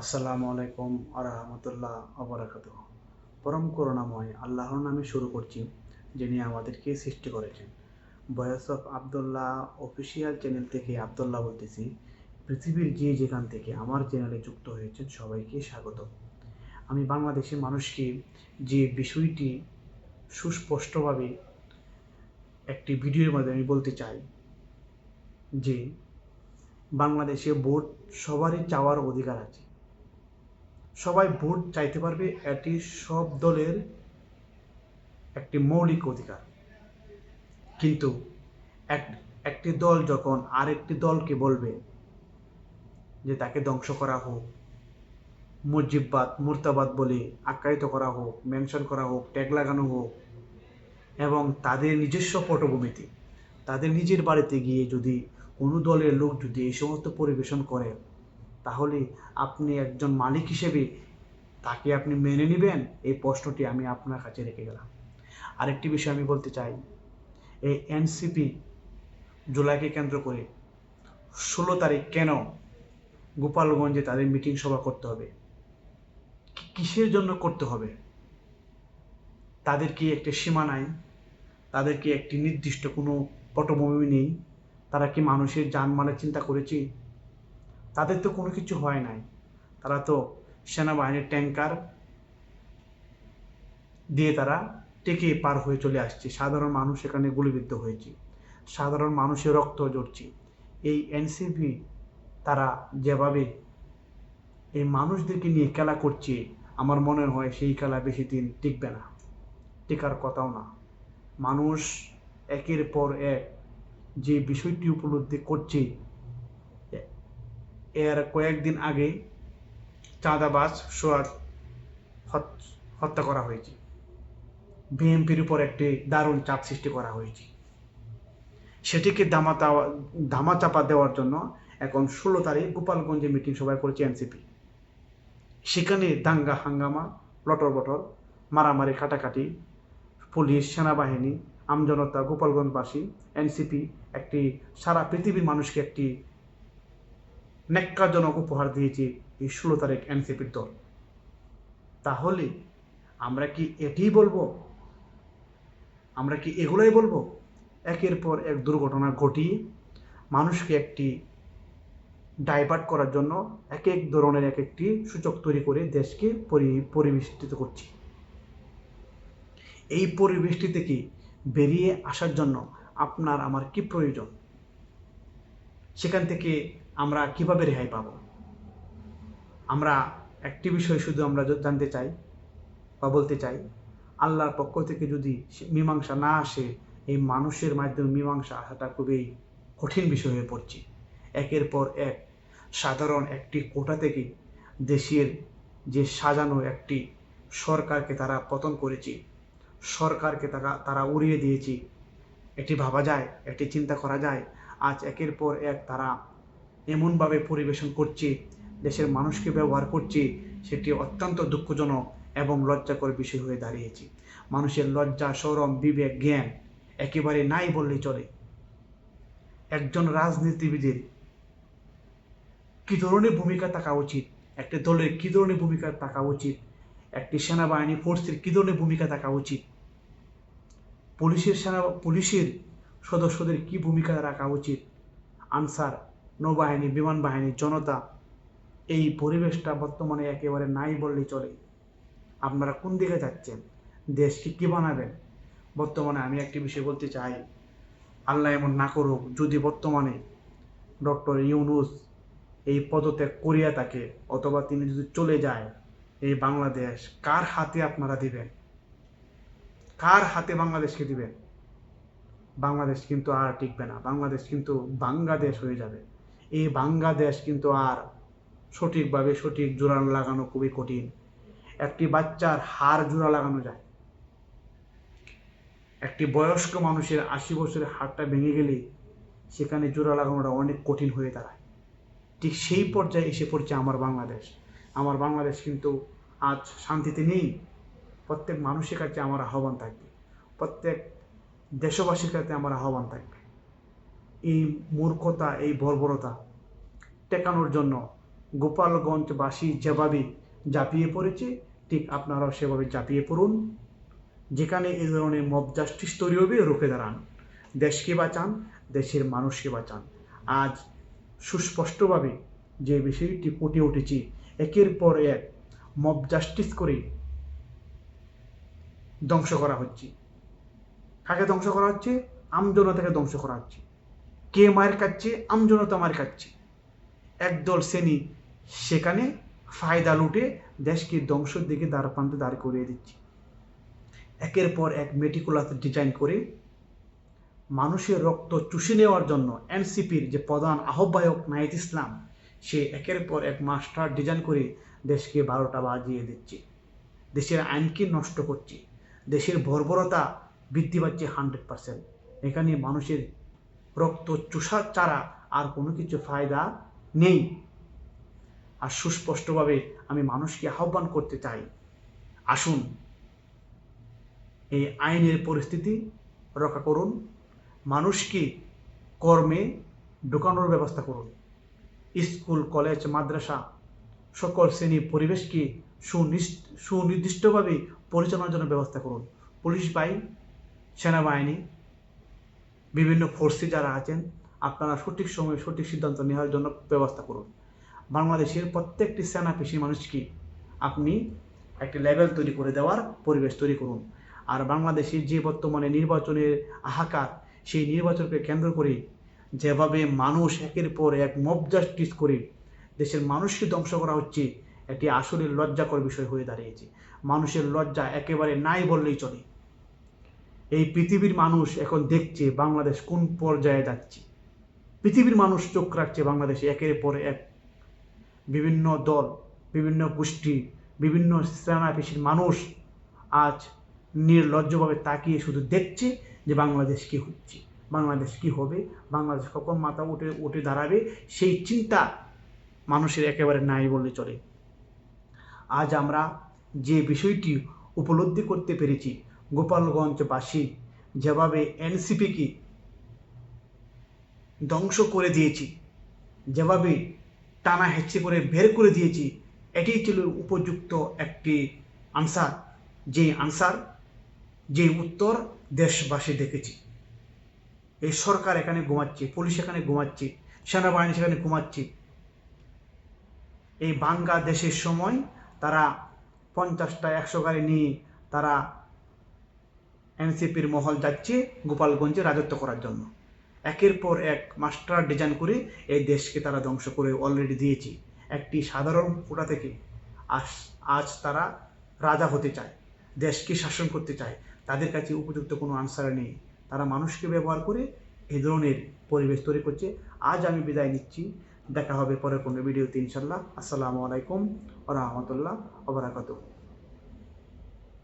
আসসালামু আলাইকুম আরহামতুল্লাহ আবরাকাত পরম করুণাময় আল্লাহর নামে শুরু করছি, যিনি আমাদেরকে সৃষ্টি করেছেন। বয়স অফ আবদুল্লাহ অফিসিয়াল চ্যানেল থেকে আবদুল্লাহ বলতেছি, পৃথিবীর যে যেখান থেকে আমার চ্যানেলে যুক্ত হয়েছেন সবাইকে স্বাগত। আমি বাংলাদেশের মানুষকে যে বিষয়টি সুস্পষ্টভাবে একটি ভিডিওর মাধ্যমে আমি বলতে চাই, যে বাংলাদেশে ভোট সবারই চাওয়ার অধিকার আছে। সবাই ভোট চাইতে পারবে, এটি সব দলের একটি মৌলিক অধিকার। কিন্তু এক, একটি দল যখন আরেকটি দলকে বলবে যে তাকে ধ্বংস করা হোক, মুজিববাদ, মুর্তাবাদ বলে আখ্যায়িত করা হোক, মেনশন করা হোক, ট্যাগ লাগানো হোক, এবং তাদের নিজস্ব পটভূমিতে, তাদের নিজের বাড়িতে গিয়ে যদি কোনো দলের লোক যদি এই সমস্ত পরিবেশন করে তাহলে আপনি একজন মালিক হিসেবে তাকে আপনি মেনে নেবেন? এই প্রশ্নটি আমি আপনার কাছে রেখে গেলাম। আরেকটি বিষয় আমি বলতে চাই। এই এনসিপি জুলাইকে কেন্দ্র করে ষোলো তারিখ কেন গোপালগঞ্জে তাদের মিটিং সভা করতে হবে? কিসের জন্য করতে হবে? তাদের কি একটি সীমা নাই? তাদের কি একটি নির্দিষ্ট কোনো পটভূমি নেই? তারা কি মানুষের জানমালের চিন্তা করেছে? তাদের তো কোনো কিছু হয় নাই। তারা তো সেনাবাহিনীর ট্যাঙ্কার দিয়ে তারা টেকে পার হয়ে চলে আসছে। সাধারণ মানুষ এখানে গুলিবিদ্ধ হয়েছে। সাধারণ মানুষের রক্ত জড়ছে এই এনসিপি তারা যেভাবে এই মানুষদেরকে নিয়ে খেলা করছে, আমার মনে হয় সেই খেলা বেশি দিন টিকবে না। টিকার কথাও না। মানুষ একের পর এক যে বিষয়টি উপলব্ধি করছে এর কয়েকদিন আগে চাঁদাবাজ সোয়াদ হত- হত্যা করা হয়েছে। বিএনপির উপর একটি দারুণ চাপ সৃষ্টি করা হয়েছে। সেটিকে দামা তাওয়া- ধামা চাপা দেওয়ার জন্য এখন ষোলো তারিখ গোপালগঞ্জে মিটিং সভায় করেছে এনসিপি। সেখানে দাঙ্গা হাঙ্গামা লটর বটর মারামারি কাটাকাটি পুলিশ, সেনাবাহিনী, আমজনতা, গোপালগঞ্জবাসী, এনসিপি একটি সারা পৃথিবীর মানুষকে একটি ন্যাক্কাজনক উপহার দিয়েছে এই ষোলো তারিখ এনসিপির দল। তাহলে আমরা কি এটিই বলব? আমরা কি এগুলোই বলব? একের পর এক দুর্ঘটনা ঘটিয়ে মানুষকে একটি ডাইভার্ট করার জন্য এক এক ধরনের এক একটি সূচক তৈরি করে দেশকে পরি- পরিবেষ্টিত করছি। এই পরিবেশটি থেকে বেরিয়ে আসার জন্য আপনার আমার কি প্রয়োজন? সেখান থেকে আমরা কীভাবে রেহাই পাব? আমরা একটি বিষয় শুধু আমরা জানতে চাই বা বলতে চাই, আল্লাহর পক্ষ থেকে যদি মীমাংসা না আসে, এই মানুষের মাধ্যমে মীমাংসা আসাটা খুবই কঠিন বিষয় হয়ে পড়ছে। একের পর এক সাধারণ একটি কোটা থেকে দেশের যে সাজানো একটি সরকারকে তারা পতন করেছে, সরকারকে তারা তারা উড়িয়ে দিয়েছে, এটি ভাবা যায়, এটি চিন্তা করা যায়। আজ একের পর এক তারা এমনভাবে পরিবেশন করছে, দেশের মানুষকে ব্যবহার করছে, সেটি অত্যন্ত দুঃখজনক এবং লজ্জাকর বিষয় হয়ে দাঁড়িয়েছে। মানুষের লজ্জা, সরম, বিবেক, জ্ঞান একেবারে নাই বললেই চলে। একজন রাজনীতিবিদের কি ধরনের ভূমিকা থাকা উচিত? একটি দলের কি ধরনের ভূমিকা থাকা উচিত? একটি সেনাবাহিনী ফোর্সের কি ধরনের ভূমিকা থাকা উচিত? পুলিশের সেনা, পুলিশের সদস্যদের কি ভূমিকা রাখা উচিত? আনসার নৌবাহিনী, বিমান বাহিনী, জনতা, এই পরিবেশটা বর্তমানে একেবারে নাই বললেই চলে। আপনারা কোন দিকে যাচ্ছেন? দেশকে কি বানাবেন? বর্তমানে আমি একটি বিষয় বলতে চাই, আল্লাহ এমন না করুক, যদি বর্তমানে ডক্টর ইউনুস এই পদত্যাগ করিয়া থাকে, অথবা তিনি যদি চলে যায়, এই বাংলাদেশ কার হাতে আপনারা দিবেন? কার হাতে বাংলাদেশকে দিবেন? বাংলাদেশ কিন্তু আর টিকবে না। বাংলাদেশ কিন্তু বাংলাদেশ হয়ে যাবে। এই বাংলাদেশ কিন্তু আর সঠিকভাবে সঠিক জোড়া লাগানো খুবই কঠিন। একটি বাচ্চার হাড় জোড়া লাগানো যায়। একটি বয়স্ক মানুষের আশি বছরের হাড়টা ভেঙে গেলে সেখানে জোড়া লাগানোটা অনেক কঠিন হয়ে দাঁড়ায়। ঠিক সেই পর্যায়ে এসে পড়ছে আমার বাংলাদেশ। আমার বাংলাদেশ কিন্তু আজ শান্তিতে নেই। প্রত্যেক মানুষের কাছে আমার আহ্বান থাকবে। প্রত্যেক দেশবাসীর কাছে আমার আহ্বান থাকবে। এই মূর্খতা, এই বর্বরতা টেকানোর জন্য গোপালগঞ্জবাসী যেভাবে ঝাঁপিয়ে পড়েছে, ঠিক আপনারাও সেভাবে ঝাঁপিয়ে পড়ুন। যেখানে এই ধরনের মব জাস্টিস তৈরি হবে, রুখে দাঁড়ান। দেশকে বাঁচান, দেশের মানুষকে বাঁচান। আজ সুস্পষ্টভাবে যে বিষয়টি ফুটে উঠেছে, একের পর এক মব জাস্টিস করে ধ্বংস করা হচ্ছে। কাকে ধ্বংস করা হচ্ছে? আমজনতাকে ধ্বংস করা হচ্ছে। কে মায়ের খাচ্ছে আমজনতা মার খাচ্ছে একদল শ্রেণি, সেখানে ফায়দা লুটে দেশকে ধ্বংসের দিকে দ্বার প্রান্তে দাঁড় করিয়ে দিচ্ছে। একের পর এক মেটিকুলাস ডিজাইন করে মানুষের রক্ত চুষে নেওয়ার জন্য এনসিপির যে প্রধান আহ্বায়ক নাইত ইসলাম, সে একের পর এক মাস্টার ডিজাইন করে দেশকে বারোটা বাজিয়ে দিচ্ছে। দেশের আইনকে নষ্ট করছে। দেশের বর্বরতা বৃদ্ধি পাচ্ছে হান্ড্রেড পার্সেন্ট এখানে মানুষের রক্ত চুষার চারা আর কোনো কিছু ফায়দা নেই। আর সুস্পষ্টভাবে আমি মানুষকে আহ্বান করতে চাই। আসুন এই আইনের পরিস্থিতি রক্ষা করুন। মানুষকে কর্মে ঢোকানোর ব্যবস্থা করুন। স্কুল, কলেজ, মাদ্রাসা সকল শ্রেণি পরিবেশকে সুনির্দিষ্টভাবে পরিচালনার জন্য ব্যবস্থা করুন। পুলিশ বাহিনী, সেনাবাহিনী বিভিন্ন ফোর্সে যারা আছেন, আপনারা সঠিক সময়ে সঠিক সিদ্ধান্ত নেওয়ার জন্য ব্যবস্থা করুন। বাংলাদেশের প্রত্যেকটি সেনা পেশি মানুষকে আপনি একটি লেভেল তৈরি করে দেওয়ার পরিবেশ তৈরি করুন। আর বাংলাদেশে যে বর্তমানে নির্বাচনের হাহাকার সেই নির্বাচনকে কেন্দ্র করে যেভাবে মানুষ একের পর এক মব জাস্টিস করে দেশের মানুষকে ধ্বংস করা হচ্ছে, এটি আসলে লজ্জাকর বিষয় হয়ে দাঁড়িয়েছে। মানুষের লজ্জা একেবারে নাই বললেই চলে। এই পৃথিবীর মানুষ এখন দেখছে বাংলাদেশ কোন পর্যায়ে যাচ্ছে। পৃথিবীর মানুষ চোখ রাখছে বাংলাদেশে একের পর এক। বিভিন্ন দল, বিভিন্ন গোষ্ঠী, বিভিন্ন শ্রেণাপেশির মানুষ আজ নির্লজ্জভাবে তাকিয়ে শুধু দেখছে যে বাংলাদেশ কি হচ্ছে, বাংলাদেশ কি হবে, বাংলাদেশ কখন মাথা উঠে উঠে দাঁড়াবে, সেই চিন্তা মানুষের একেবারে নাই বললে চলে। আজ আমরা যে বিষয়টি উপলব্ধি করতে পেরেছি গোপালগঞ্জবাসী যেভাবে এনসিপিকে ধ্বংস করে দিয়েছি, যেভাবে টানা হেঁচে করে বের করে দিয়েছি এটাই ছিল উপযুক্ত একটি আনসার। যে আনসার, যে উত্তর দেশবাসী দেখেছি। এই সরকার এখানে ঘুমাচ্ছে, পুলিশ এখানে ঘুমাচ্ছে, সেনাবাহিনী সেখানে ঘুমাচ্ছে। এই বাংলাদেশের সময় তারা পঞ্চাশটা একশো গাড়ি নিয়ে তারা এনসিপির মহল যাচ্ছে গোপালগঞ্জে রাজত্ব করার জন্য। একের পর এক মাস্টার ডিজাইন করে এই দেশকে তারা ধ্বংস করে অলরেডি দিয়েছে। একটি সাধারণ কোটা থেকে আজ আজ তারা রাজা হতে চায়, দেশকে শাসন করতে চায়। তাদের কাছে উপযুক্ত কোনো আনসার নেই। তারা মানুষকে ব্যবহার করে এই ধরনের পরিবেশ তৈরি করছে। আজ আমি বিদায় নিচ্ছি। দেখা হবে পরের কোনো ভিডিওতে ইনশাল্লাহ আসসালামু আলাইকুম ওরহমতুল্লাহ ওবরাকাতুহ